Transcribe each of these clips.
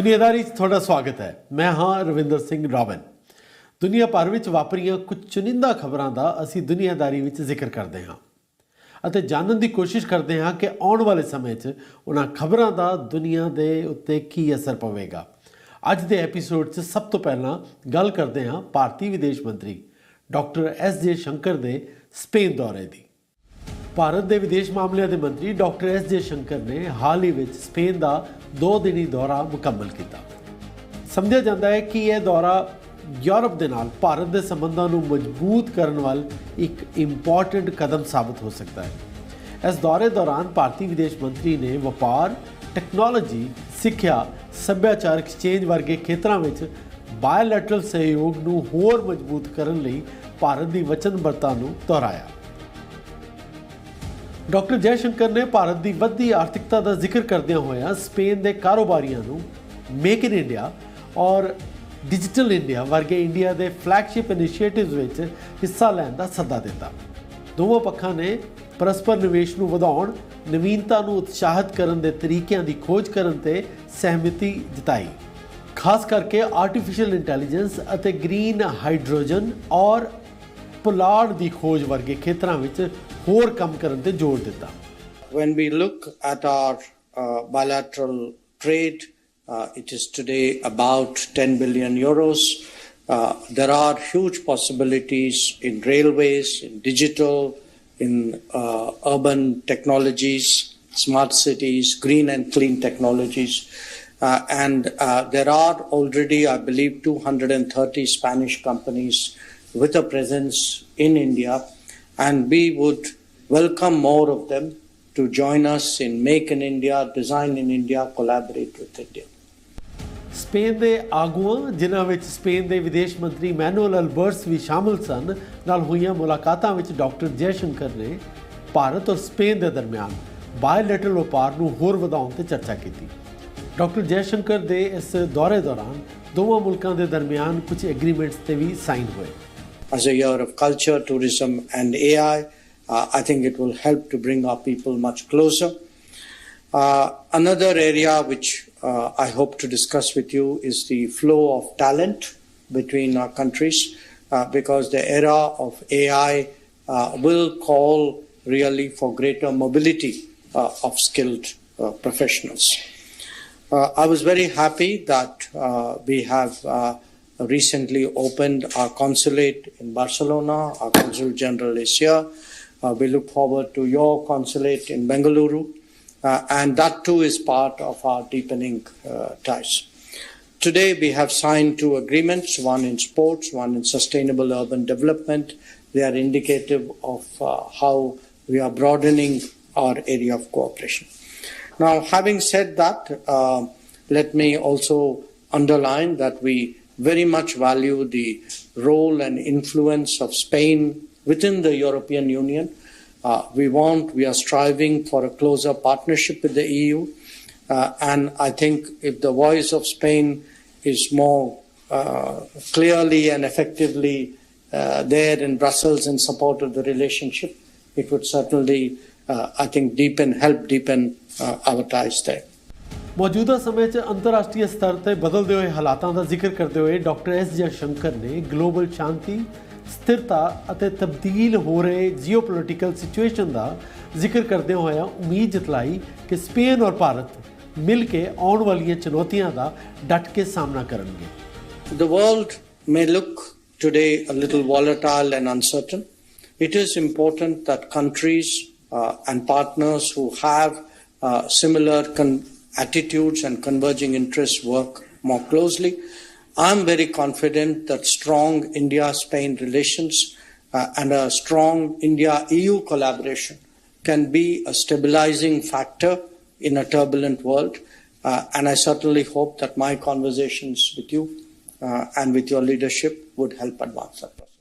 ਦੁਨੀਆਦਾਰੀ 'ਚ ਤੁਹਾਡਾ ਸਵਾਗਤ ਹੈ। ਮੈਂ ਹਾਂ ਰਵਿੰਦਰ ਸਿੰਘ ਰੋਬਨ ਦੁਨੀਆ ਭਰ ਵਿੱਚ ਵਾਪਰੀਆਂ ਕੁਝ ਚੁਣਿੰਦਾ ਖਬਰਾਂ ਦਾ ਅਸੀਂ ਦੁਨੀਆਦਾਰੀ ਵਿੱਚ ਜ਼ਿਕਰ ਕਰਦੇ ਹਾਂ। ਅਤੇ ਜਾਣਨ ਦੀ ਕੋਸ਼ਿਸ਼ ਕਰਦੇ ਹਾਂ ਕਿ ਆਉਣ ਵਾਲੇ ਸਮੇਂ 'ਚ ਉਹਨਾਂ ਖਬਰਾਂ ਦਾ ਦੁਨੀਆ ਦੇ ਉੱਤੇ ਕੀ ਅਸਰ ਪਵੇਗਾ। ਅੱਜ ਦੇ ਐਪੀਸੋਡ 'ਚ ਸਭ ਤੋਂ ਪਹਿਲਾਂ ਗੱਲ ਕਰਦੇ ਹਾਂ ਭਾਰਤੀ ਵਿਦੇਸ਼ ਮੰਤਰੀ ਡਾਕਟਰ ਐਸ ਜੇ ਸ਼ੰਕਰ ਦੇ ਸਪੇਨ ਦੌਰੇ ਦੀ। ਭਾਰਤ ਦੇ ਵਿਦੇਸ਼ ਮਾਮਲਿਆਂ ਦੇ ਮੰਤਰੀ ਡਾਕਟਰ ਐਸ ਜੇ ਸ਼ੰਕਰ ਨੇ ਹਾਲ ਹੀ ਵਿੱਚ ਸਪੇਨ ਦਾ ਦੋ ਦਿਨੀ ਦੌਰਾ ਮੁਕੰਮਲ ਕੀਤਾ। ਸਮਝਿਆ ਜਾਂਦਾ ਹੈ ਕਿ ਇਹ ਦੌਰਾ ਯੂਰਪ ਦੇ ਨਾਲ ਭਾਰਤ ਦੇ ਸੰਬੰਧਾਂ ਨੂੰ ਮਜ਼ਬੂਤ ਕਰਨ ਵੱਲ ਇੱਕ ਇੰਪੋਰਟੈਂਟ ਕਦਮ ਸਾਬਤ ਹੋ ਸਕਦਾ ਹੈ। ਇਸ ਦੌਰੇ ਦੌਰਾਨ ਭਾਰਤੀ ਵਿਦੇਸ਼ ਮੰਤਰੀ ਨੇ ਵਪਾਰ ਟੈਕਨੋਲੋਜੀ ਸਿੱਖਿਆ, ਸੱਭਿਆਚਾਰ ਐਕਸਚੇਂਜ ਵਰਗੇ ਖੇਤਰਾਂ ਵਿੱਚ ਬਾਇਲੈਟਰਲ ਸਹਿਯੋਗ ਨੂੰ ਹੋਰ ਮਜ਼ਬੂਤ ਕਰਨ ਲਈ ਭਾਰਤ ਦੀ ਵਚਨਬੱਧਤਾ ਨੂੰ ਦੁਹਰਾਇਆ। ਡਾਕਟਰ ਜੈ ਸ਼ੰਕਰ ਨੇ ਭਾਰਤ ਦੀ ਵੱਧਦੀ ਆਰਥਿਕਤਾ ਦਾ ਜ਼ਿਕਰ ਕਰਦਿਆਂ ਹੋਇਆਂ ਸਪੇਨ ਦੇ ਕਾਰੋਬਾਰੀਆਂ ਨੂੰ ਮੇਕ ਇਨ ਇੰਡੀਆ ਔਰ ਡਿਜੀਟਲ ਇੰਡੀਆ ਵਰਗੇ ਇੰਡੀਆ ਦੇ ਫਲੈਗਸ਼ਿਪ ਇਨੀਸ਼ੀਏਟਿਵਸ ਵਿੱਚ ਹਿੱਸਾ ਲੈਣ ਦਾ ਸੱਦਾ ਦਿੱਤਾ। ਦੋਵਾਂ ਪੱਖਾਂ ਨੇ ਪਰਸਪਰ ਨਿਵੇਸ਼ ਨੂੰ ਵਧਾਉਣ, ਨਵੀਨਤਾ ਨੂੰ ਉਤਸ਼ਾਹਿਤ ਕਰਨ ਦੇ ਤਰੀਕਿਆਂ ਦੀ ਖੋਜ ਕਰਨ ਤੇ ਸਹਿਮਤੀ ਜਤਾਈ। ਖਾਸ ਕਰਕੇ ਆਰਟੀਫੀਸ਼ੀਅਲ ਇੰਟੈਲੀਜੈਂਸ ਅਤੇ ਗ੍ਰੀਨ ਹਾਈਡਰੋਜਨ ਔਰ ਪੁਲਾੜ ਦੀ ਖੋਜ ਵਰਗੇ ਖੇਤਰਾਂ ਵਿੱਚ ਹੋਰ ਕੰਮ ਕਰਨ ਤੇ ਜ਼ੋਰ ਦਿੱਤਾ When we look at our uh, bilateral trade, uh, it is today about 10 billion euros. Uh, there are huge possibilities in railways, in digital, in uh, urban technologies, smart cities, green and clean technologies. Uh, and uh, there are already, I believe, 230 Spanish companies with a presence in India, And we would welcome more of them to join us in Make in India, Design in India, collaborate with India. Spain ਦੇ ਆਗੂਆਂ ਜਿਨ੍ਹਾਂ ਵਿੱਚ Spain ਦੇ ਵਿਦੇਸ਼ ਮੰਤਰੀ manual ਅਲਬਰਟਸ ਵੀ ਸ਼ਾਮਲ ਸਨ ਨਾਲ ਹੋਈਆਂ ਮੁਲਾਕਾਤਾਂ ਵਿੱਚ ਡਾਕਟਰ ਜੈਸ਼ੰਕਰ ਨੇ ਭਾਰਤ ਔਰ ਸਪੇਨ ਦੇ ਦਰਮਿਆਨ ਬਾਇਲੈਟਰਲ ਵਪਾਰ ਨੂੰ ਹੋਰ ਵਧਾਉਣ ਤੇ ਚਰਚਾ ਕੀਤੀ ਡਾਕਟਰ ਜੈਸ਼ੰਕਰ ਦੇ ਇਸ ਦੌਰੇ ਦੌਰਾਨ ਦੋਵਾਂ ਮੁਲਕਾਂ ਦੇ ਦਰਮਿਆਨ ਕੁਝ ਐਗਰੀਮੈਂਟਸ ਤੇ ਵੀ ਸਾਈਨ ਹੋਏ As a year of culture, tourism, and AI, uh, I think it will help to bring our people much closer. Uh, another area which uh, I hope to discuss with you is the flow of talent between our countries, uh, because the era of AI uh, will call really for greater mobility uh, of skilled professionals. I was very happy that we have recently opened our consulate in Barcelona. Our consul general is here. Uh, we look forward to your consulate in Bengaluru, uh, and that too is part of our deepening uh, ties. Today we have signed two agreements, one in sports, one in sustainable urban development. They are indicative of uh, how we are broadening our area of cooperation. Now, having said that, uh, let me also underline that we very much value the role and influence of Spain within the European Union. Uh, we want, we are striving for a closer partnership with the EU. Uh, and I think if the voice of Spain is more uh, clearly and effectively uh, there in Brussels in support of the relationship, it would certainly, uh, I think, deepen, help deepen uh, our ties there. ਮੌਜੂਦਾ ਸਮੇਂ 'ਚ ਅੰਤਰਰਾਸ਼ਟਰੀ ਸਤਰ ਤੇ ਬਦਲਦੇ ਹੋਏ ਹਾਲਾਤਾਂ ਦਾ ਜ਼ਿਕਰ ਕਰਦੇ ਹੋਏ ਡਾਕਟਰ ਐਸ ਜੈ ਸ਼ੰਕਰ ਨੇ ਗਲੋਬਲ ਸ਼ਾਂਤੀ ਸਥਿਰਤਾ ਅਤੇ ਤਬਦੀਲ ਹੋ ਰਹੇ ਜੀਓਪੋਲਿਟੀਕਲ ਸਿਚੁਏਸ਼ਨ ਦਾ ਜ਼ਿਕਰ ਕਰਦੇ ਹੋਇਆ ਉਮੀਦ ਜਤਲਾਈ ਕਿ ਸਪੇਨ ਔਰ ਭਾਰਤ ਮਿਲ ਕੇ ਆਉਣ ਵਾਲੀਆਂ ਚੁਣੌਤੀਆਂ ਦਾ ਡਟ ਕੇ ਸਾਹਮਣਾ ਕਰਨਗੇ The world may look today a little volatile and uncertain. It is important that countries uh, and partners who have uh, similar con- attitudes and converging interests work more closely. I'm very confident that strong India Spain relations uh, and a strong India EU collaboration can be a stabilizing factor in a turbulent world. Uh, and I certainly hope that my conversations with you uh, and with your leadership would help advance that process.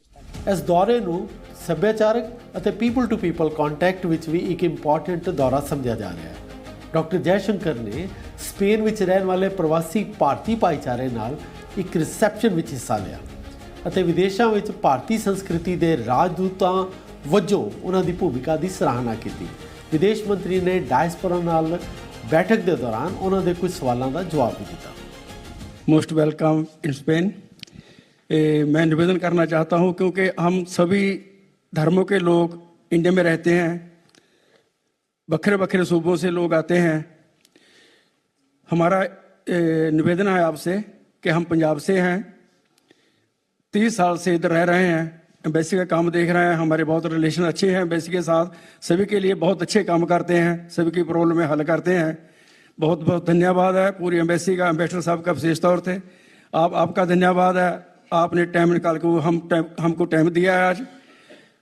ਇਸ ਦੌਰੇ ਨੂੰ ਸੱਭਿਆਚਾਰਕ ਅਤੇ people to people contact ਵਿੱਚ ਵੀ ਇੱਕ important ਦੌਰਾ ਸਮਝਿਆ ਜਾ ਰਿਹਾ ਹੈ ਡਾਕਟਰ ਜੈਸ਼ੰਕਰ ਨੇ ਸਪੇਨ ਵਿੱਚ ਰਹਿਣ ਵਾਲੇ ਪ੍ਰਵਾਸੀ ਭਾਰਤੀ ਭਾਈਚਾਰੇ ਨਾਲ ਇੱਕ ਰਿਸੈਪਸ਼ਨ ਵਿੱਚ ਹਿੱਸਾ ਲਿਆ ਅਤੇ ਵਿਦੇਸ਼ਾਂ ਵਿੱਚ ਭਾਰਤੀ ਸੰਸਕ੍ਰਿਤੀ ਦੇ ਰਾਜਦੂਤਾਂ ਵਜੋਂ ਉਹਨਾਂ ਦੀ ਭੂਮਿਕਾ ਦੀ ਸਰਾਹਨਾ ਕੀਤੀ ਵਿਦੇਸ਼ ਮੰਤਰੀ ਨੇ ਡਾਇਸਪੋਰਾ ਨਾਲ ਬੈਠਕ ਦੇ ਦੌਰਾਨ ਉਹਨਾਂ ਦੇ ਕੁਝ ਸਵਾਲਾਂ ਦਾ ਜਵਾਬ ਵੀ ਦਿੱਤਾ मोस्ट वेलकम इन स्पेन ए, मैं निवेदन करना चाहता हूं क्योंकि हम सभी धर्मों के लोग इंडिया में रहते हैं बखरे बखरे सूबों से लोग आते हैं। हमारा निवेदन है आपसे कि हम पंजाब से हैं। तीस साल से इधर रह रहे हैं, एम्बेसी का काम देख रहे हैं, हमारे बहुत रिलेशन अच्छे हैं एम्बेसी के साथ। सभी के लिए बहुत अच्छे काम करते हैं, सभी की प्रॉब्लम हल करते हैं। बहुत बहुत धन्यवाद है, पूरी एम्बेसी का एम्बेसडर साहब का विशेष तौर थे आप, आपका धन्यवाद है, आपने टाइम निकाल के हम टाइम हमको टाइम दिया है आज।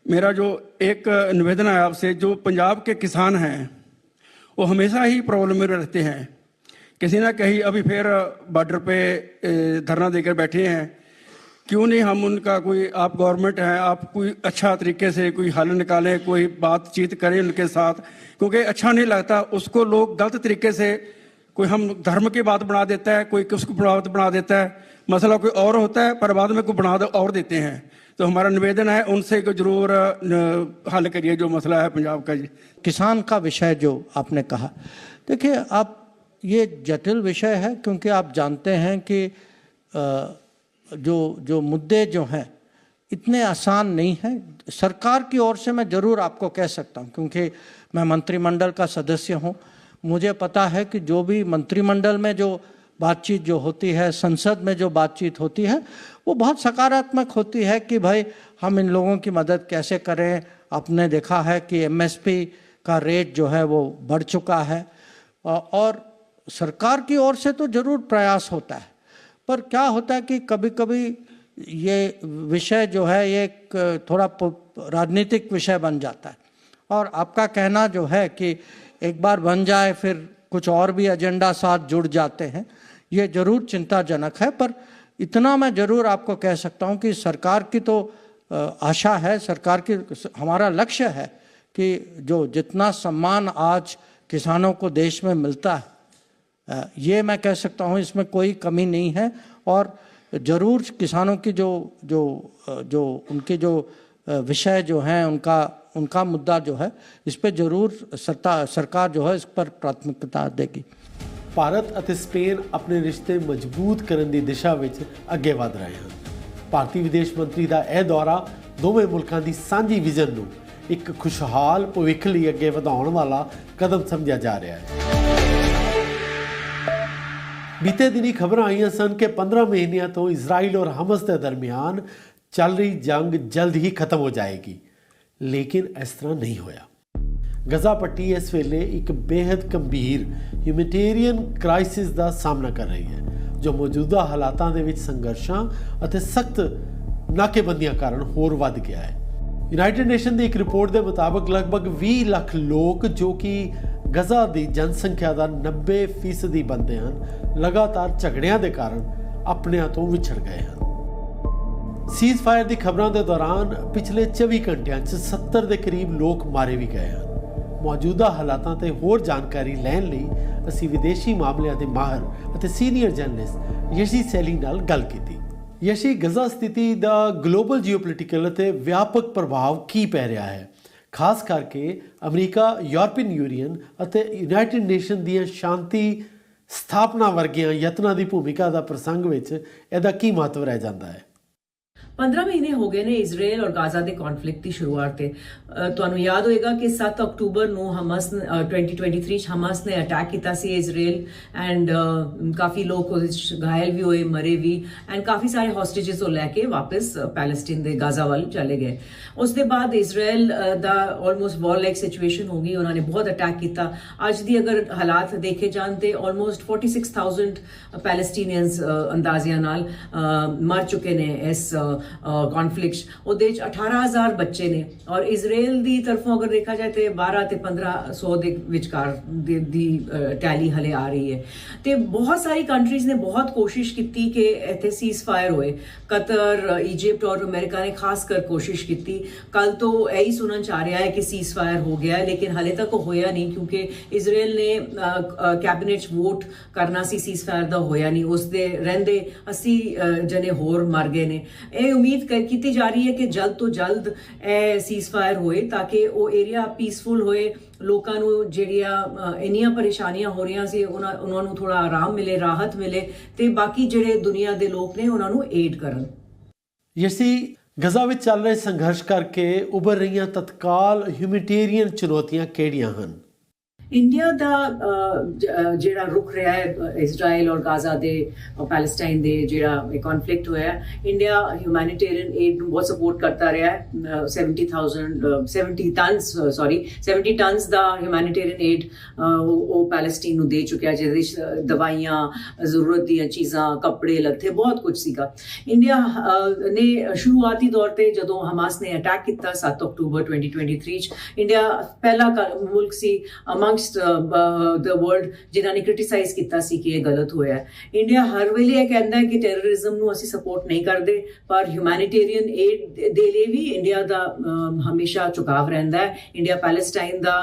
मेरा जो एक निवेदन है आपसे, जो पंजाब के किसान हैं, वो हमेशा ही प्रॉब्लम में रहते हैं। किसी ना कहीं अभी फिर बॉर्डर पे धरना देकर बैठे हैं। क्यों नहीं हम उनका कोई, आप गवर्नमेंट हैं, आप कोई अच्छा तरीके से कोई हल निकालें, कोई बातचीत करें उनके साथ, क्योंकि अच्छा नहीं लगता, उसको लोग गलत तरीके से कोई हम धर्म की बात बना देता है, कोई किसको बात बना देता है। मसला कोई और होता है, पर बाद में कोई बना और देते हैं। तो हमारा निवेदन है, उनसे को ज़रूर हल करिए जो मसला है पंजाब का जी। किसान का विषय जो आपने कहा, देखिए आप, ये जटिल विषय है क्योंकि आप जानते हैं कि जो जो मुद्दे जो हैं, इतने आसान नहीं हैं। सरकार की ओर से मैं ज़रूर आपको कह सकता हूँ, क्योंकि मैं मंत्रिमंडल का सदस्य हूँ। मुझे पता है कि जो भी मंत्रिमंडल में जो बातचीत जो होती है, संसद में जो बातचीत होती है, वो बहुत सकारात्मक होती है कि भाई हम इन लोगों की मदद कैसे करें। आपने देखा है कि एमएसपी का रेट जो है वो बढ़ चुका है। और सरकार की ओर से तो ज़रूर प्रयास होता है। पर क्या होता है कि कभी कभी ये विषय जो है, ये थोड़ा राजनीतिक विषय बन जाता है। और आपका कहना जो है कि एक बार बन जाए, फिर कुछ और भी एजेंडा साथ जुड़ जाते हैं। ये ज़रूर चिंताजनक है, पर इतना मैं ज़रूर आपको कह सकता हूँ कि सरकार की तो आशा है, सरकार की हमारा लक्ष्य है कि जो जितना सम्मान आज किसानों को देश में मिलता है ये मैं कह सकता हूँ इसमें कोई कमी नहीं है और ज़रूर किसानों की जो जो जो उनके जो विषय जो हैं, उनका उनका मुद्दा जो है, इस पर ज़रूर सत्ता सरकार जो है इस पर प्राथमिकता देगी। ਭਾਰਤ ਅਤੇ ਸਪੇਨ ਆਪਣੇ ਰਿਸ਼ਤੇ ਮਜ਼ਬੂਤ ਕਰਨ ਦੀ ਦਿਸ਼ਾ ਵਿੱਚ ਅੱਗੇ ਵਧ ਰਹੇ ਹਨ। ਭਾਰਤੀ ਵਿਦੇਸ਼ ਮੰਤਰੀ ਦਾ ਇਹ ਦੌਰਾ ਦੋਵੇਂ ਮੁਲਕਾਂ ਦੀ ਸਾਂਝੀ ਵਿਜ਼ਨ ਨੂੰ ਇੱਕ ਖੁਸ਼ਹਾਲ ਭਵਿੱਖ ਲਈ ਅੱਗੇ ਵਧਾਉਣ ਵਾਲਾ ਕਦਮ ਸਮਝਿਆ ਜਾ ਰਿਹਾ ਹੈ। ਬੀਤੇ ਦਿਨੀ ਖਬਰਾਂ ਆਈਆਂ ਸਨ ਕਿ 15 ਮਹੀਨਿਆਂ ਤੋਂ ਇਜ਼ਰਾਈਲ ਔਰ ਹਮਸ ਦੇ ਦਰਮਿਆਨ ਚੱਲ ਰਹੀ ਜੰਗ ਜਲਦ ਹੀ ਖਤਮ ਹੋ ਜਾਏਗੀ, ਲੇਕਿਨ ਇਸ ਤਰ੍ਹਾਂ ਨਹੀਂ ਹੋਇਆ। ਗਜ਼ਾ ਪੱਟੀ ਇਸ ਵੇਲੇ ਇੱਕ ਬੇहद ਗੰਭੀਰ ਹਿਊਮੈਨਿਟੇਰੀਅਨ ਕ੍ਰਾਈਸਿਸ ਦਾ ਸਾਹਮਣਾ ਕਰ ਰਹੀ ਹੈ, ਜੋ ਮੌਜੂਦਾ ਹਾਲਾਤਾਂ ਦੇ ਵਿੱਚ ਸੰਘਰਸ਼ਾਂ ਅਤੇ ਸਖਤ ਨਾਕੇਬੰਦੀਆਂ ਕਾਰਨ ਹੋਰ ਵੱਧ ਗਿਆ ਹੈ। ਯੂਨਾਈਟਿਡ ਨੇਸ਼ਨ ਦੀ ਇੱਕ ਰਿਪੋਰਟ ਦੇ ਮੁਤਾਬਕ ਲਗਭਗ 20 ਲੱਖ ਲੋਕ ਜੋ ਕਿ ਗਜ਼ਾ ਦੀ ਜਨਸੰਖਿਆ ਦਾ 90% ਬੰਦੇ ਹਨ, ਲਗਾਤਾਰ ਝਗੜਿਆਂ ਦੇ ਕਾਰਨ ਆਪਣਿਆਂ ਤੋਂ ਵਿਛੜ ਗਏ ਹਨ। ਸੀਜ਼ ਫਾਇਰ ਦੀ ਖਬਰਾਂ ਦੇ ਦੌਰਾਨ ਪਿਛਲੇ 24 ਘੰਟਿਆਂ 'ਚ 70 ਦੇ ਕਰੀਬ ਲੋਕ ਮਾਰੇ ਵੀ ਗਏ ਹਨ। ਮੌਜੂਦਾ ਹਾਲਾਤਾਂ ਤੇ ਹੋਰ ਜਾਣਕਾਰੀ ਲੈਣ ਲਈ ਅਸੀਂ ਵਿਦੇਸ਼ੀ ਮਾਮਲਿਆਂ ਦੇ ਮਾਹਰ ਅਤੇ ਸੀਨੀਅਰ ਜਰਨਲਿਸਟ ਯਸ਼ੀ ਸੈਲੀ ਨਾਲ ਗੱਲ ਕੀਤੀ। ਯਸ਼ੀ, ਗਜ਼ਾ ਸਥਿਤੀ ਦਾ ਗਲੋਬਲ ਜੀਓਪੋਲਿਟੀਕਲ ਅਤੇ ਵਿਆਪਕ ਪ੍ਰਭਾਵ ਕੀ ਪੈ ਰਿਹਾ ਹੈ? ਖਾਸ ਕਰਕੇ ਅਮਰੀਕਾ, ਯੂਰਪੀਅਨ ਯੂਨੀਅਨ ਅਤੇ ਯੂਨਾਈਟਿਡ ਨੇਸ਼ਨ ਦੀਆਂ ਸ਼ਾਂਤੀ ਸਥਾਪਨਾ ਵਰਗੀਆਂ ਯਤਨਾਂ ਦੀ ਭੂਮਿਕਾ ਦਾ ਪ੍ਰਸੰਗ ਵਿੱਚ ਇਹਦਾ ਕੀ ਮਹੱਤਵ ਰਹਿ ਜਾਂਦਾ ਹੈ? 15 ਮਹੀਨੇ ਹੋ ਗਏ ਨੇ ਇਜ਼ਰਾਈਲ ਔਰ ਗਾਜ਼ਾ ਦੇ ਕਨਫਲਿਕਟ ਦੀ ਸ਼ੁਰੂਆਤ ਤੇ। ਤੁਹਾਨੂੰ ਯਾਦ ਹੋਏਗਾ ਕਿ 7 ਅਕਤੂਬਰ ਨੂੰ ਹਮਸ ਨੇ- ਅਹ 2023 ਚ ਹਮਸ ਨੇ ਅਟੈਕ ਕੀਤਾ ਸੀ ਇਜ਼ਰਾਈਲ ਐਂਡ ਕਾਫੀ ਲੋਕ ਉਹਦੇ ਚ ਘਾਇਲ ਵੀ ਹੋਏ ਮਰੇ ਵੀ ਐਂਡ ਕਾਫੀ ਸਾਰੇ ਹੌਸਟੇजेस ਉਹ ਲੈ ਕੇ ਵਾਪਸ ਅਹ, ਦੇ ਗਾਜ਼ਾ ਵੱਲ ਚਲੇ ਗਏ। ਉਸ ਦੇ ਬਾਅਦ ਇਜ਼ਰਾਈਲ ਦਾ ਆਲਮੋਸਟ ਵਾਰ ਲਾਈਕ ਸਿਚੁਏਸ਼ਨ ਹੋ ਗਈ ਉਹਨਾਂ ਨੇ ਬਹੁਤ ਅਟੈਕ ਕੀਤਾ। ਅੱਜ ਦੀ ਅਗਰ ਹਾਲਾਤ ਦੇਖੇ ਜਾਣ ਤੇ ਆਲਮੋਸਟ 46000 ਪੈਲਸਟੀਨੀਅਨਸ ਅੰਦਾਜ਼ਿਆਂ ਨਾਲ ਮਰ ਚੁੱਕੇ ਨੇ ਇਸ ਕਨਫਲਿਕਟ ਉਹਦੇ ਚ 18000 ਬੱਚੇ ਨੇ। ਔਰ ਇਜ਼ਰਾਈਲ ਦੀ ਤਰਫੋਂ ਅਗਰ ਦੇਖਿਆ ਜਾਏ ਤੇ 12 ਤੇ 1500 ਦੇ ਵਿਚਕਾਰ ਦੀ- ਟੈਲੀ ਹਲੇ ਆ ਰਹੀ ਹੈ। ਤੇ ਬਹੁਤ ਸਾਰੀ ਕੰਟਰੀਜ਼ ਨੇ ਬਹੁਤ ਕੋਸ਼ਿਸ਼ ਕੀਤੀ ਕਿ ਇੱਥੇ ਸੀਜ਼ ਫਾਇਰ ਹੋਏ। ਕਤਰ ਇਜਿਪਟ ਔਰ ਅਮਰੀਕਾ ਨੇ ਖਾਸ ਕਰ ਕੋਸ਼ਿਸ਼ ਕੀਤੀ। ਕੱਲ ਤੋਂ ਇਹੀ ਸੁਣਨ ਚ ਆ ਰਿਹਾ ਹੈ ਕਿ ਸੀਜ਼ ਫਾਇਰ ਹੋ ਗਿਆ ਲੇਕਿਨ ਹਲੇ ਤੱਕ ਹੋਇਆ ਨਹੀਂ ਕਿਉਂਕਿ ਇਜ਼ਰਾਈਲ ਨੇ ਕੈਬਨਿਟ ਚ ਵੋਟ ਕਰਨਾ ਸੀ ਸੀਜ਼ ਫਾਇਰ ਦਾ ਹੋਇਆ ਨਹੀਂ। ਉਸ ਦੇ ਰਹਿੰਦੇ 80 ਅ, ਜਣੇ ਹੋਰ ਮਰ ਗਏ ਨੇ। ਇਹ ਉਮੀਦ ਕੀਤੀ ਜਾ ਰਹੀ ਹੈ ਕਿ ਜਲਦ ਤੋਂ ਜਲਦ ਇਹ ਸੀਜ਼ਫਾਇਰ ਹੋਏ ਤਾਂ ਕਿ ਉਹ ਏਰੀਆ ਪੀਸਫੁਲ ਹੋਏ ਲੋਕਾਂ ਨੂੰ ਜਿਹੜੀਆਂ ਇੰਨੀਆਂ ਪਰੇਸ਼ਾਨੀਆਂ ਹੋ ਰਹੀਆਂ ਸੀ ਉਹਨਾਂ ਉਹਨਾਂ ਨੂੰ ਥੋੜਾ ਆਰਾਮ ਮਿਲੇ ਰਾਹਤ ਮਿਲੇ ਤੇ ਬਾਕੀ ਜਿਹੜੇ ਦੁਨੀਆ ਦੇ ਲੋਕ ਨੇ ਉਹਨਾਂ ਨੂੰ ਏਡ ਕਰਨ ਯਸੀ ਗਜ਼ਾ ਵਿੱਚ ਚੱਲ ਰਹੇ ਸੰਘਰਸ਼ ਕਰਕੇ ਉੱਭਰ ਰਹੀਆਂ ਤਤਕਾਲ ਹਿਊਮੈਨਿਟੇਰੀਅਨ ਚੁਣੌਤੀਆਂ ਕਿਹੜੀਆਂ ਹਨ ਇੰਡੀਆ ਦਾ ਜਿਹੜਾ ਰੁਕ ਰਿਹਾ ਹੈ ਇਜ਼ਰਾਈਲ ਔਰ ਗਾਜ਼ਾ ਦੇ ਔਰ ਪੈਲੇਸਟਾਈਨ ਦੇ ਜਿਹੜਾ ਇਹ ਕਨਫਲਿਕਟ ਹੋਇਆ ਇੰਡੀਆ ਹਿਊਮੈਨਿਟੇਰੀਅਨ ਏਡ ਨੂੰ ਬਹੁਤ ਸਪੋਰਟ ਕਰਦਾ ਰਿਹਾ ਹੈ ਅਹ, 70000 70 ਟਨਸ ਸੌਰੀ 70 ਟਨਸ ਦਾ ਹਿਊਮੈਨਿਟੇਰੀਅਨ ਏਡ ਉਹ ਪੈਲੇਸਟੀਨ ਨੂੰ ਦੇ ਚੁੱਕਿਆ ਜਿਹਦੇ ਵਿੱਚ ਦਵਾਈਆਂ ਜ਼ਰੂਰਤ ਦੀਆਂ ਚੀਜ਼ਾਂ ਕੱਪੜੇ ਲੱਥੇ ਬਹੁਤ ਕੁਝ ਸੀਗਾ। ਇੰਡੀਆ ਨੇ ਸ਼ੁਰੂਆਤੀ ਤੌਰ ਤੇ ਜਦੋਂ ਹਮਾਸ ਨੇ ਅਟੈਕ ਕੀਤਾ 7 ਅਕਤੂਬਰ 2023 ਚ ਇੰਡੀਆ ਪਹਿਲਾ ਮੁਲਕ ਸੀ ਅਮੰਗਸਟ ਦ ਵਰਲਡ ਜਿਨ੍ਹਾਂ ਨੇ ਕ੍ਰਿਟਿਸਾਈਜ਼ ਕੀਤਾ ਸੀ ਕਿ ਇਹ ਗਲਤ ਹੋਇਆ ਇੰਡੀਆ ਹਰ ਵੇਲੇ ਇਹ ਕਹਿੰਦਾ ਹੈ ਕਿ ਟੈਰਰਿਜ਼ਮ ਨੂੰ ਅਸੀਂ ਸਪੋਰਟ ਨਹੀਂ ਕਰਦੇ, ਪਰ ਹਿਊਮੈਨਿਟੇਰੀਅਨ ਏਡ ਦੇ ਲਈ ਵੀ ਇੰਡੀਆ ਦਾ ਹਮੇਸ਼ਾ ਝੁਕਾਵ ਰਹਿੰਦਾ ਹੈ। ਇੰਡੀਆ ਪੈਲੇਸਟਾਈਨ ਦਾ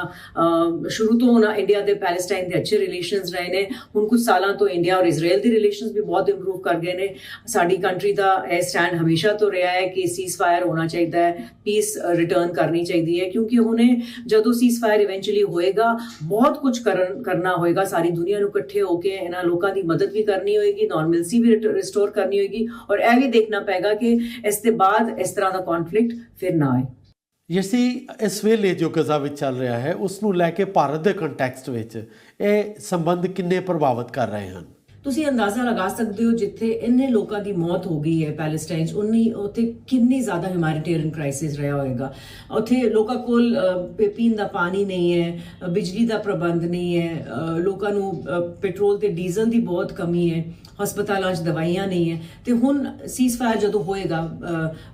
ਸ਼ੁਰੂ ਤੋਂ ਨਾ ਇੰਡੀਆ ਦੇ ਪੈਲੇਸਟਾਈਨ ਦੇ ਅੱਛੇ ਰਿਲੇਸ਼ਨਸ ਰਹੇ ਨੇ। ਹੁਣ ਕੁਝ ਸਾਲਾਂ ਤੋਂ ਇੰਡੀਆ ਔਰ ਇਜ਼ਰਾਈਲ ਦੇ ਰਿਲੇਸ਼ਨਸ ਵੀ ਬਹੁਤ ਇੰਪਰੂਵ ਕਰ ਗਏ ਨੇ। ਸਾਡੀ ਕੰਟਰੀ ਦਾ ਇਹ ਸਟੈਂਡ ਹਮੇਸ਼ਾ ਤੋਂ ਰਿਹਾ ਹੈ ਕਿ ਸੀਜ਼ਫਾਇਰ ਹੋਣਾ ਚਾਹੀਦਾ ਹੈ ਪੀਸ ਰਿਟਰਨ ਕਰਨੀ ਚਾਹੀਦੀ ਹੈ। ਕਿਉਂਕਿ ਹੁਣੇ ਜਦੋਂ ਸੀਜ਼ਫਾਇਰ ਇਵੈਂਚੁਅਲੀ ਹੋਏਗਾ ਬਹੁਤ ਕੁਝ ਕਰਨ, ਕਰਨਾ ਹੋਏਗਾ। ਸਾਰੀ ਦੁਨੀਆ ਨੂੰ ਇਕੱਠੇ ਹੋ ਕੇ ਇਹਨਾਂ ਲੋਕਾਂ ਦੀ ਮਦਦ ਵੀ ਕਰਨੀ ਹੋਏਗੀ ਨਾਰਮਲਸੀ ਵੀ ਰਿਸਟੋਰ ਕਰਨੀ ਹੋਏਗੀ ਔਰ ਇਹ ਵੀ ਦੇਖਣਾ ਪਏਗਾ ਕਿ ਇਸ ਦੇ ਬਾਅਦ ਇਸ ਤਰ੍ਹਾਂ ਦਾ ਕਨਫਲਿਕਟ ਫਿਰ ਨਾ ਆਏ। ਯਸੀ ਇਸ ਵੇਲੇ ਜੋ ਗਜ਼ਾ ਵਿੱਚ ਚੱਲ ਰਿਹਾ ਹੈ ਉਸ ਨੂੰ ਲੈ ਕੇ ਭਾਰਤ ਦੇ ਕੰਟੈਕਸਟ ਵਿੱਚ ਇਹ ਸੰਬੰਧ ਕਿੰਨੇ ਪ੍ਰਭਾਵਿਤ ਕਰ ਰਹੇ ਹਨ? ਤੁਸੀਂ ਅੰਦਾਜ਼ਾ ਲਗਾ ਸਕਦੇ ਹੋ ਜਿੱਥੇ ਇੰਨੇ ਲੋਕਾਂ ਦੀ ਮੌਤ ਹੋ ਗਈ ਹੈ ਪੈਲੇਸਟਾਈਨ 'ਚ ਉਨੀ ਉੱਥੇ ਕਿੰਨੀ ਜ਼ਿਆਦਾ ਹਿਊਮੈਨਿਟੇਰੀਅਨ ਕ੍ਰਾਈਸਿਸ ਰਿਹਾ ਹੋਏਗਾ। ਉੱਥੇ ਲੋਕਾਂ ਕੋਲ ਪੀਣ ਦਾ ਪਾਣੀ ਨਹੀਂ ਹੈ ਬਿਜਲੀ ਦਾ ਪ੍ਰਬੰਧ ਨਹੀਂ ਹੈ ਲੋਕਾਂ ਨੂੰ ਪੈਟਰੋਲ ਤੇ ਡੀਜ਼ਲ ਦੀ ਬਹੁਤ ਕਮੀ ਹੈ, ਹਸਪਤਾਲਾਂ 'ਚ ਦਵਾਈਆਂ ਨਹੀਂ ਹੈ। ਤੇ ਹੁਣ ਸੀਜ਼ਫਾਇਰ ਜਦੋਂ ਹੋਏਗਾ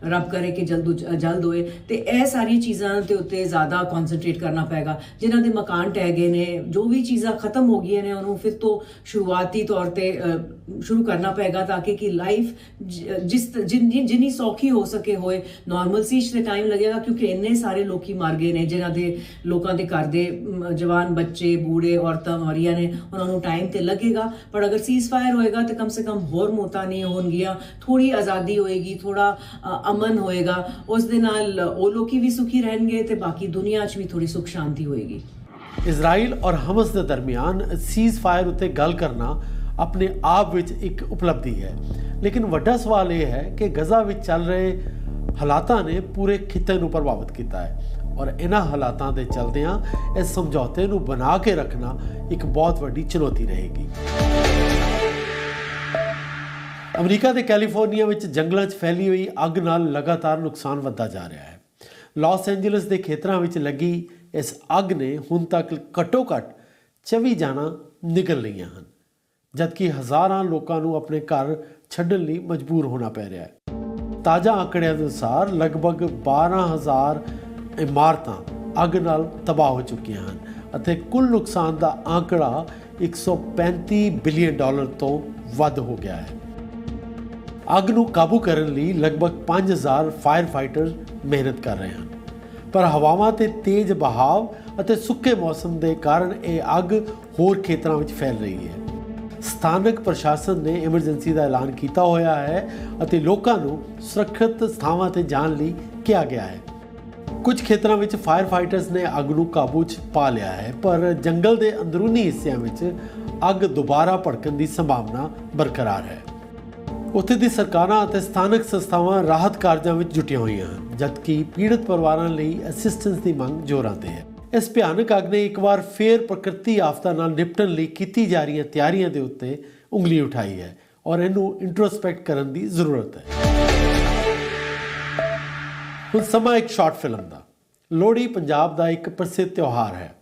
ਰੱਬ ਕਰੇ ਕਿ ਜਲਦ ਤੋਂ ਜਲਦ ਹੋਏ, ਤੇ ਇਹ ਸਾਰੀਆਂ ਚੀਜ਼ਾਂ ਦੇ ਉੱਤੇ ਜ਼ਿਆਦਾ ਕਨਸੈਂਟਰੇਟ ਕਰਨਾ ਪਏਗਾ। ਜਿਨ੍ਹਾਂ ਦੇ ਮਕਾਨ ਟਹਿ ਗਏ ਨੇ, ਜੋ ਵੀ ਚੀਜ਼ਾਂ ਖਤਮ ਹੋ ਗਈਆਂ ਨੇ, ਉਹਨੂੰ ਫਿਰ ਤੋਂ ਸ਼ੁਰੂਆਤੀ ਤੌਰ ਤੇ ਅਹ, ਸ਼ੁਰੂ ਕਰਨਾ ਪਏਗਾ ਤਾਂ ਕਿ ਕਿ ਲਾਈਫ ਜਿਸ ਜਿਨ- ਜਿੰਨੀ ਸੌਖੀ ਹੋ ਸਕੇ ਹੋਏ ਨਾਰਮਲ ਸੀ ਤੇ ਟਾਈਮ ਲੱਗੇਗਾ ਕਿਉਂਕਿ ਇੰਨੇ ਸਾਰੇ ਲੋਕੀ ਮਰ ਗਏ ਨੇ ਜਿਨ੍ਹਾਂ ਦੇ ਲੋਕਾਂ ਦੇ ਘਰ ਦੇ ਜਵਾਨ ਬੱਚੇ ਬੂੜੇ ਔਰਤਾਂ ਮਰੀਆਂ ਨੇ ਉਹਨਾਂ ਨੂੰ ਟਾਈਮ ਤੇ ਲੱਗੇਗਾ ਪਰ ਅਗਰ ਸੀਜ਼ ਫਾਇਰ ਹੋਏਗਾ ਤਾਂ ਕਮ ਸੇ ਕਮ ਹੋਰ ਮੌਤਾਂ ਨਹੀਂ ਹੋਣਗੀਆਂ ਥੋੜੀ ਆਜ਼ਾਦੀ ਹੋਏਗੀ ਥੋੜਾ ਅਮਨ ਹੋਏਗਾ ਉਸ ਦੇ ਨਾਲ ਉਹ ਲੋਕੀ ਵੀ ਸੁਖੀ ਰਹਿਣਗੇ ਤੇ ਬਾਕੀ ਦੁਨੀਆ 'ਚ ਵੀ ਥੋੜੀ ਸੁਖ ਸ਼ਾਂਤੀ ਹੋਏਗੀ। ਇਜ਼ਰਾਈਲ ਔਰ ਹਮਸ ਦੇ ਦਰਮਿਆਨ ਸੀਜ਼ ਫਾਇਰ ਉੱਤੇ ਗੱਲ ਕਰਨਾ ਆਪਣੇ ਆਪ ਵਿੱਚ ਇੱਕ ਉਪਲਬਧੀ ਹੈ। ਲੇਕਿਨ ਵੱਡਾ ਸਵਾਲ ਇਹ ਹੈ ਕਿ ਗਜ਼ਾ ਵਿੱਚ ਚੱਲ ਰਹੇ ਹਾਲਾਤਾਂ ਨੇ ਪੂਰੇ ਖਿੱਤੇ ਨੂੰ ਪ੍ਰਭਾਵਿਤ ਕੀਤਾ ਹੈ। ਔਰ ਇਹਨਾਂ ਹਾਲਾਤਾਂ ਦੇ ਚਲਦਿਆਂ ਇਸ ਸਮਝੌਤੇ ਨੂੰ ਬਣਾ ਕੇ ਰੱਖਣਾ ਇੱਕ ਬਹੁਤ ਵੱਡੀ ਚੁਣੌਤੀ ਰਹੇਗੀ। ਅਮਰੀਕਾ ਦੇ ਕੈਲੀਫੋਰਨੀਆ ਵਿੱਚ ਜੰਗਲਾਂ 'ਚ ਫੈਲੀ ਹੋਈ ਅੱਗ ਨਾਲ ਲਗਾਤਾਰ ਨੁਕਸਾਨ ਵੱਧਦਾ ਜਾ ਰਿਹਾ ਹੈ। ਲਾਸ ਐਂਜਲਸ ਦੇ ਖੇਤਰਾਂ ਵਿੱਚ ਲੱਗੀ ਇਸ ਅੱਗ ਨੇ ਹੁਣ ਤੱਕ ਘੱਟੋ-ਘੱਟ 24 ਜਾਨਾਂ ਨਿਕਲ ਲਈਆਂ ਹਨ। ਜਦਕਿ ਹਜ਼ਾਰਾਂ ਲੋਕਾਂ ਨੂੰ ਆਪਣੇ ਘਰ ਛੱਡਣ ਲਈ ਮਜਬੂਰ ਹੋਣਾ ਪੈ ਰਿਹਾ ਹੈ। ਤਾਜ਼ਾ ਆંકੜਿਆਂ ਅਨੁਸਾਰ ਲਗਭਗ 12000 ਇਮਾਰਤਾਂ ਅੱਗ ਨਾਲ ਤਬਾਹ ਹੋ ਚੁੱਕੀਆਂ ਹਨ ਅਤੇ ਕੁੱਲ ਨੁਕਸਾਨ ਦਾ ਆંકੜਾ 135 ਬਿਲੀਅਨ ਡਾਲਰ ਤੋਂ ਵੱਧ ਹੋ ਗਿਆ ਹੈ। ਅੱਗ ਨੂੰ ਕਾਬੂ ਕਰਨ ਲਈ ਲਗਭਗ 5000 ਫਾਇਰ ਫਾਈਟਰ ਮਿਹਨਤ ਕਰ ਰਹੇ ਹਨ। ਪਰ ਹਵਾਵਾਂ ਤੇ ਤੇਜ਼ ਬਹਾਵ ਅਤੇ ਸੁੱਕੇ ਮੌਸਮ ਦੇ ਕਾਰਨ ਇਹ ਅੱਗ ਹੋਰ ਖੇਤਰਾਂ ਵਿੱਚ ਫੈਲ ਰਹੀ ਹੈ। ਸਥਾਨਕ ਪ੍ਰਸ਼ਾਸਨ ਨੇ ਐਮਰਜੈਂਸੀ ਦਾ ਐਲਾਨ ਕੀਤਾ ਹੋਇਆ ਹੈ ਅਤੇ ਲੋਕਾਂ ਨੂੰ ਸੁਰੱਖਿਅਤ ਥਾਵਾਂ ਤੇ ਜਾਣ ਲਈ ਕਿਹਾ ਗਿਆ ਹੈ। ਕੁਝ ਖੇਤਰਾਂ ਵਿੱਚ ਫਾਇਰ ਫਾਈਟਰਸ ਨੇ ਅੱਗ ਨੂੰ ਕਾਬੂ 'ਚ ਪਾ ਲਿਆ ਹੈ, ਪਰ ਜੰਗਲ ਦੇ ਅੰਦਰੂਨੀ ਹਿੱਸਿਆਂ ਵਿੱਚ ਅੱਗ ਦੁਬਾਰਾ ਭੜਕਣ ਦੀ ਸੰਭਾਵਨਾ ਬਰਕਰਾਰ ਹੈ। ਉੱਥੇ ਦੀ ਸਰਕਾਰਾਂ ਅਤੇ ਸਥਾਨਕ ਸੰਸਥਾਵਾਂ ਰਾਹਤ ਕਾਰਜਾਂ ਵਿੱਚ ਜੁਟੀਆਂ ਹੋਈਆਂ ਹਨ, ਜਦਕਿ ਪੀੜਤ ਪਰਿਵਾਰਾਂ ਲਈ ਅਸਿਸਟੈਂਸ ਦੀ ਮੰਗ ਜ਼ੋਰਾਂ ਤੇ ਹੈ। ਇਸ ਭਿਆਨਕ ਅੱਗ ਨੇ ਇੱਕ ਵਾਰ ਫੇਰ ਪ੍ਰਕਿਰਤੀ ਆਫਤਾਂ ਨਾਲ ਨਿਪਟਣ ਲਈ ਕੀਤੀ ਜਾ ਰਹੀਆਂ ਤਿਆਰੀਆਂ ਦੇ ਉੱਤੇ ਉਂਗਲੀ ਉਠਾਈ ਹੈ ਔਰ ਇਹਨੂੰ ਇੰਟਰੋਸਪੈਕਟ ਕਰਨ ਦੀ ਜ਼ਰੂਰਤ ਹੈ। ਹੁਣ ਸਮਾਂ ਇੱਕ ਸ਼ਾਰਟ ਫਿਲਮ ਦਾ। ਲੋਹੜੀ ਪੰਜਾਬ ਦਾ ਇੱਕ ਪ੍ਰਸਿੱਧ ਤਿਉਹਾਰ ਹੈ।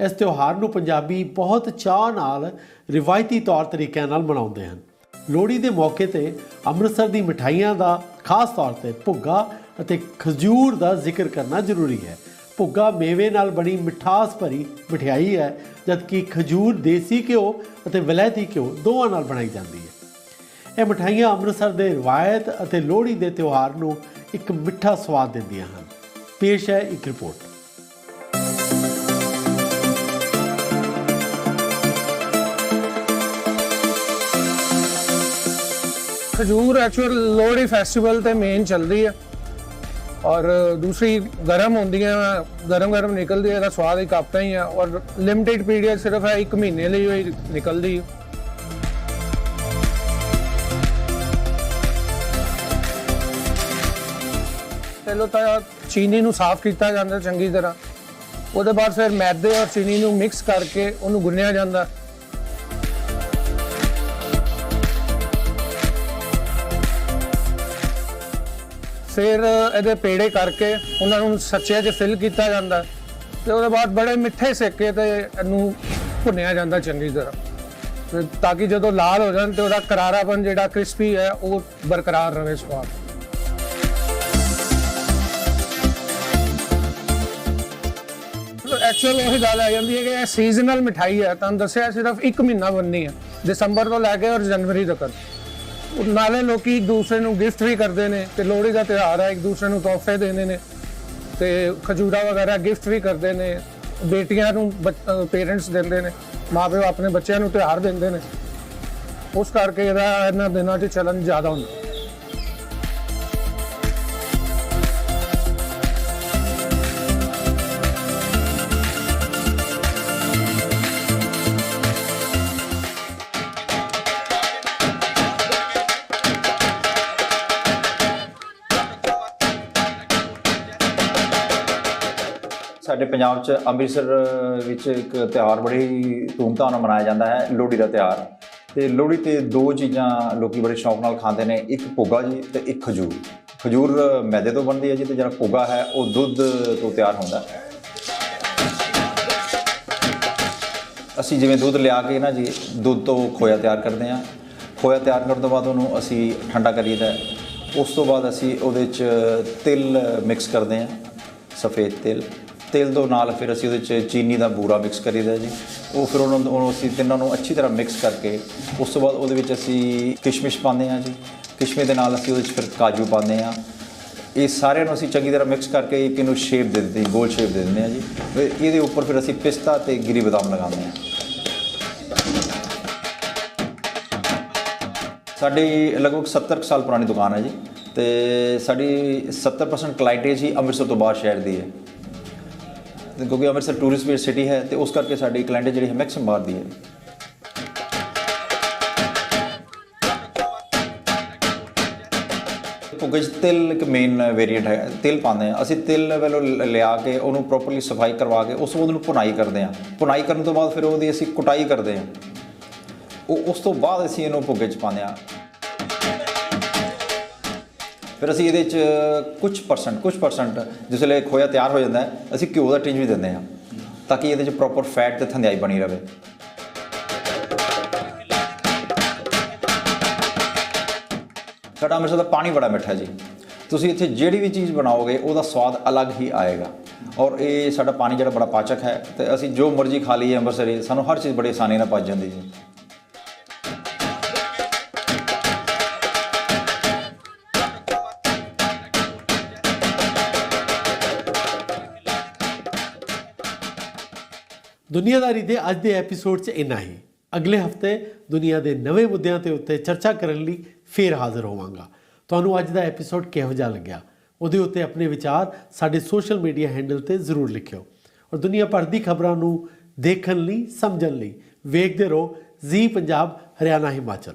ਇਸ ਤਿਉਹਾਰ ਨੂੰ ਪੰਜਾਬੀ ਬਹੁਤ ਚਾਅ ਨਾਲ ਰਿਵਾਇਤੀ ਤੌਰ ਤਰੀਕਿਆਂ ਨਾਲ ਮਨਾਉਂਦੇ ਹਨ। ਲੋਹੜੀ ਦੇ ਮੌਕੇ ਤੇ ਅੰਮ੍ਰਿਤਸਰ ਦੀ ਮਠਾਈਆਂ ਦਾ ਖਾਸ ਤੌਰ ਤੇ ਭੁੱਗਾ ਅਤੇ ਖਜੂਰ ਦਾ ਜ਼ਿਕਰ ਕਰਨਾ ਜ਼ਰੂਰੀ ਹੈ। ਭੁੱਗਾ ਮੇਵੇ ਨਾਲ ਬਣੀ ਮਿਠਾਸ ਭਰੀ ਮਠਿਆਈ ਹੈ, ਜਦਕਿ ਖਜੂਰ ਦੇਸੀ ਘਿਓ ਅਤੇ ਵਿਲਾਇਤੀ ਘਿਓ ਦੋਵਾਂ ਨਾਲ ਬਣਾਈ ਜਾਂਦੀ ਹੈ। ਇਹ ਮਠਾਈਆਂ ਅੰਮ੍ਰਿਤਸਰ ਦੇ ਰਵਾਇਤ ਅਤੇ ਲੋਹੜੀ ਦੇ ਤਿਉਹਾਰ ਨੂੰ ਇੱਕ ਮਿੱਠਾ ਸਵਾਦ ਦਿੰਦੀਆਂ ਹਨ। ਪੇਸ਼ ਹੈ ਇੱਕ ਰਿਪੋਰਟ। ਖਜੂਰ ਐਕਚੁਅਲ ਲੋਹੜੀ ਫੈਸਟੀਵਲ ਤੇ ਮੇਨ ਚੱਲਦੀ ਹੈ। ਔਰ ਦੂਸਰੀ ਗਰਮ ਹੁੰਦੀਆਂ, ਗਰਮ ਗਰਮ ਨਿਕਲਦੀ ਹੈ, ਇਹਦਾ ਸਵਾਦ ਇੱਕ ਆਪਣਾ ਹੀ ਆ। ਔਰ ਲਿਮਿਟਿਡ ਪੀਰੀਅਡ ਸਿਰਫ ਹੈ 1 ਮਹੀਨੇ ਲਈ ਹੋਈ ਨਿਕਲਦੀ। ਹੈ ਪਹਿਲਾਂ ਤਾਂ ਚੀਨੀ ਨੂੰ ਸਾਫ਼ ਕੀਤਾ ਜਾਂਦਾ ਚੰਗੀ ਤਰ੍ਹਾਂ। ਉਹਦੇ ਬਾਅਦ ਫਿਰ ਮੈਦੇ ਔਰ ਚੀਨੀ ਨੂੰ ਮਿਕਸ ਕਰਕੇ ਉਹਨੂੰ ਗੁੰਨਿਆ ਜਾਂਦਾ। ਫਿਰ ਇਹਦੇ ਪੇੜੇ ਕਰਕੇ ਉਹਨਾਂ ਨੂੰ ਸੱਚੇ 'ਚ ਫਿਲ ਕੀਤਾ ਜਾਂਦਾ। ਹੈ ਤੇ ਉਹਦੇ ਬਾਅਦ ਬੜੇ ਮਿੱਠੇ ਸੇਕੇ ਤੇ ਇਹਨੂੰ ਭੁੰਨਿਆ ਜਾਂਦਾ ਚੰਗੀ ਤਰ੍ਹਾਂ। ਤਾਂ ਕਿ ਜਦੋਂ ਲਾਲ ਹੋ ਜਾਣ ਤੇ ਉਹਦਾ ਕਰਾਰਾਪਨ ਜਿਹੜਾ ਕ੍ਰਿਸਪੀ ਹੈ, ਉਹ ਬਰਕਰਾਰ ਰਹੇ ਸਵਾਦ। ਐਕਚੁਅਲ ਉਹ ਗੱਲ ਆ ਜਾਂਦੀ ਹੈ ਕਿ ਇਹ ਸੀਜ਼ਨਲ ਮਿਠਾਈ ਹੈ, ਤੁਹਾਨੂੰ ਦੱਸਿਆ ਸਿਰਫ 1 ਮਹੀਨਾ ਬੰਨੀ ਹੈ, ਦਸੰਬਰ ਤੋਂ ਲੈ ਕੇ ਔਰ ਜਨਵਰੀ ਤੱਕ। ਨਾਲੇ ਲੋਕੀ ਇੱਕ ਦੂਸਰੇ ਨੂੰ ਗਿਫਟ ਵੀ ਕਰਦੇ ਨੇ ਤੇ ਲੋਹੜੀ ਦਾ ਤਿਉਹਾਰ ਹੈ, ਇੱਕ ਦੂਸਰੇ ਨੂੰ ਤੋਹਫੇ ਦਿੰਦੇ ਨੇ ਤੇ ਖਜੂਰਾ ਵਗੈਰਾ ਗਿਫਟ ਵੀ ਕਰਦੇ ਨੇ, ਬੇਟੀਆਂ ਨੂੰ ਪੇਰੈਂਟਸ ਦਿੰਦੇ ਨੇ ਮਾਪੇ ਆਪਣੇ ਬੱਚਿਆਂ ਨੂੰ ਤਿਉਹਾਰ ਦਿੰਦੇ ਨੇ। ਉਸ ਕਰਕੇ ਇਹਦਾ ਇਹਨਾਂ ਦਿਨਾਂ 'ਚ ਚਲਨ ਜ਼ਿਆਦਾ ਹੁੰਦਾ। ਸਾਡੇ ਪੰਜਾਬ 'ਚ ਅੰਮ੍ਰਿਤਸਰ ਵਿੱਚ ਇੱਕ ਤਿਉਹਾਰ ਬੜੀ ਧੂਮਧਾਮ ਨਾਲ ਮਨਾਇਆ ਜਾਂਦਾ ਹੈ, ਲੋਹੜੀ ਦਾ ਤਿਉਹਾਰ। ਤੇ ਲੋਹੜੀ ਤੇ ਦੋ ਚੀਜ਼ਾਂ ਲੋਕੀ ਬੜੇ ਸ਼ੌਕ ਨਾਲ ਖਾਂਦੇ ਨੇ, ਇੱਕ ਭੁੱਗਾ ਜੀ ਤੇ ਇੱਕ ਖਜੂਰ। ਖਜੂਰ ਮੈਦੇ ਤੋਂ ਬਣਦੀ ਹੈ ਜੀ ਤੇ ਜਿਹੜਾ ਭੁੱਗਾ ਹੈ, ਉਹ ਦੁੱਧ ਤੋਂ ਤਿਆਰ ਹੁੰਦਾ ਹੈ। ਅਸੀਂ ਜਿਵੇਂ ਦੁੱਧ ਲਿਆ ਕੇ ਨਾ ਜੀ, ਦੁੱਧ ਤੋਂ ਖੋਇਆ ਤਿਆਰ ਕਰਦੇ ਹਾਂ। ਖੋਇਆ ਤਿਆਰ ਕਰਨ ਤੋਂ ਬਾਅਦ ਉਹਨੂੰ ਅਸੀਂ ਠੰਡਾ ਕਰੀਦਾ ਹੈ। ਉਸ ਤੋਂ ਬਾਅਦ ਅਸੀਂ ਉਹਦੇ 'ਚ ਤਿਲ ਮਿਕਸ ਕਰਦੇ ਹਾਂ, ਸਫੇਦ ਤਿਲ। ਤਿਲ ਤੋਂ ਨਾਲ ਫਿਰ ਅਸੀਂ ਉਹਦੇ 'ਚ ਚੀਨੀ ਦਾ ਬੂਰਾ ਮਿਕਸ ਕਰੀਦਾ ਜੀ। ਉਹ ਫਿਰ ਉਹਨਾਂ ਨੂੰ ਉਹਨੂੰ ਅਸੀਂ ਤਿੰਨਾਂ ਨੂੰ ਅੱਛੀ ਤਰ੍ਹਾਂ ਮਿਕਸ ਕਰਕੇ ਉਸ ਤੋਂ ਬਾਅਦ ਉਹਦੇ ਵਿੱਚ ਅਸੀਂ ਕਿਸ਼ਮਿਸ਼ ਪਾਉਂਦੇ ਹਾਂ ਜੀ। ਕਿਸ਼ਮਿਸ਼ ਦੇ ਨਾਲ ਅਸੀਂ ਉਹਦੇ 'ਚ ਫਿਰ ਕਾਜੂ ਪਾਉਂਦੇ ਹਾਂ। ਇਹ ਸਾਰਿਆਂ ਨੂੰ ਅਸੀਂ ਚੰਗੀ ਤਰ੍ਹਾਂ ਮਿਕਸ ਕਰਕੇ ਇੱਕ ਇਹਨੂੰ ਸ਼ੇਪ ਦੇ ਦਿੰਦੇ ਗੋਲ ਸ਼ੇਪ ਦੇ ਦਿੰਦੇ ਹਾਂ ਜੀ। ਫਿਰ ਇਹਦੇ ਉੱਪਰ ਫਿਰ ਅਸੀਂ ਪਿਸਤਾ ਤੇ ਗਿਰੀ ਬਦਾਮ ਲਗਾਉਂਦੇ ਹਾਂ। ਸਾਡੀ ਲਗਭਗ 70 ਕੁ ਸਾਲ ਪੁਰਾਣੀ ਦੁਕਾਨ ਹੈ ਜੀ। ਤੇ ਸਾਡੀ 70% ਕਲਾਇੰਟੇਜ ਹੀ ਅੰਮ੍ਰਿਤਸਰ ਤੋਂ ਬਾਹਰ ਸ਼ਹਿਰ ਦੀ ਹੈ। ਕਿਉਂਕਿ ਅੰਮ੍ਰਿਤਸਰ ਟੂਰਿਸਟ ਬੇਸ ਸਿਟੀ ਹੈ ਤੇ ਉਸ ਕਰਕੇ ਸਾਡੀ ਕਲਾਇੰਟੇਜ ਜਿਹੜੀ ਹੈ ਮੈਕਸਿਮਮ ਬਾਹਰ ਦੀ ਹੈ। ਭੁੱਗੇ 'ਚ ਤਿਲ ਇੱਕ ਮੇਨ ਵੇਰੀਐਂਟ ਹੈ, ਤਿਲ ਪਾਉਂਦੇ ਆ ਅਸੀਂ ਤਿਲ ਵੱਲੋਂ ਲ- ਲਿਆ ਕੇ ਉਹਨੂੰ ਪ੍ਰੋਪਰਲੀ ਸਫ਼ਾਈ ਕਰਵਾ ਕੇ ਉਸ ਤੋਂ ਬਾਅਦ ਉਹਨੂੰ ਭੁਨਾਈ ਕਰਦੇ ਆ ਭੁਨਾਈ ਕਰਨ ਤੋਂ ਬਾਅਦ ਫਿਰ ਉਹਦੀ ਅਸੀਂ ਕੁਟਾਈ ਕਰਦੇ ਆ ਉਹ, ਉਸ ਤੋਂ ਬਾਅਦ ਅਸੀਂ ਇਹਨੂੰ ਭੁੱਗੇ 'ਚ ਪਾਉਂਦੇ ਆ ਫਿਰ ਅਸੀਂ ਇਹਦੇ 'ਚ ਕੁਝ ਪਰਸੈਂਟ ਕੁਝ ਪਰਸੈਂਟ ਜਿਸ ਵੇਲੇ ਖੋਇਆ ਤਿਆਰ ਹੋ ਜਾਂਦਾ ਹੈ, ਅਸੀਂ ਘਿਓ ਦਾ ਟਿੰਜ ਵੀ ਦਿੰਦੇ ਹਾਂ, ਤਾਂ ਕਿ ਇਹਦੇ 'ਚ ਪ੍ਰੋਪਰ ਫੈਟ ਤੇ ਥੰਧਿਆਈ ਬਣੀ ਰਹੇ। ਸਾਡਾ ਅੰਮ੍ਰਿਤਸਰ ਦਾ ਪਾਣੀ ਬੜਾ ਮਿੱਠਾ ਜੀ। ਤੁਸੀਂ ਇੱਥੇ ਜਿਹੜੀ ਵੀ ਚੀਜ਼ ਬਣਾਓਗੇ, ਉਹਦਾ ਸਵਾਦ ਅਲੱਗ ਹੀ ਆਏਗਾ। ਔਰ ਇਹ ਸਾਡਾ ਪਾਣੀ ਜਿਹੜਾ ਬੜਾ ਪਾਚਕ ਹੈ, ਤੇ ਅਸੀਂ ਜੋ ਮਰਜ਼ੀ ਖਾ ਲਈਏ ਅੰਮ੍ਰਿਤਸਰੀ, ਸਾਨੂੰ ਹਰ ਚੀਜ਼ ਬੜੀ ਆਸਾਨੀ ਨਾਲ ਪਚ ਜਾਂਦੀ ਜੀ। ਦੁਨੀਆਦਾਰੀ ਦੇ ਅੱਜ ਦੇ ਐਪੀਸੋਡ 'ਚ ਇੰਨਾ ਹੀ। ਅਗਲੇ ਹਫ਼ਤੇ ਦੁਨੀਆ ਦੇ ਨਵੇਂ ਮੁੱਦਿਆਂ ਤੇ ਉੱਤੇ ਚਰਚਾ ਕਰਨ ਲਈ ਫੇਰ ਹਾਜ਼ਰ ਹੋਵਾਂਗਾ। ਤੁਹਾਨੂੰ ਅੱਜ ਦਾ ਐਪੀਸੋਡ ਕਿਹੋ ਜਿਹਾ ਲੱਗਿਆ? ਉਹਦੇ ਉੱਤੇ ਆਪਣੇ ਵਿਚਾਰ ਸਾਡੇ ਸੋਸ਼ਲ ਮੀਡੀਆ ਹੈਂਡਲ ਤੇ ਜ਼ਰੂਰ ਲਿਖਿਓ। ਔਰ ਦੁਨੀਆ ਭਰ ਦੀ ਖਬਰਾਂ ਨੂੰ ਦੇਖਣ ਲਈ, ਸਮਝਣ ਲਈ ਵੇਖਦੇ ਰਹੋ ਜ਼ੀ ਪੰਜਾਬ, ਹਰਿਆਣਾ, ਹਿਮਾਚਲ।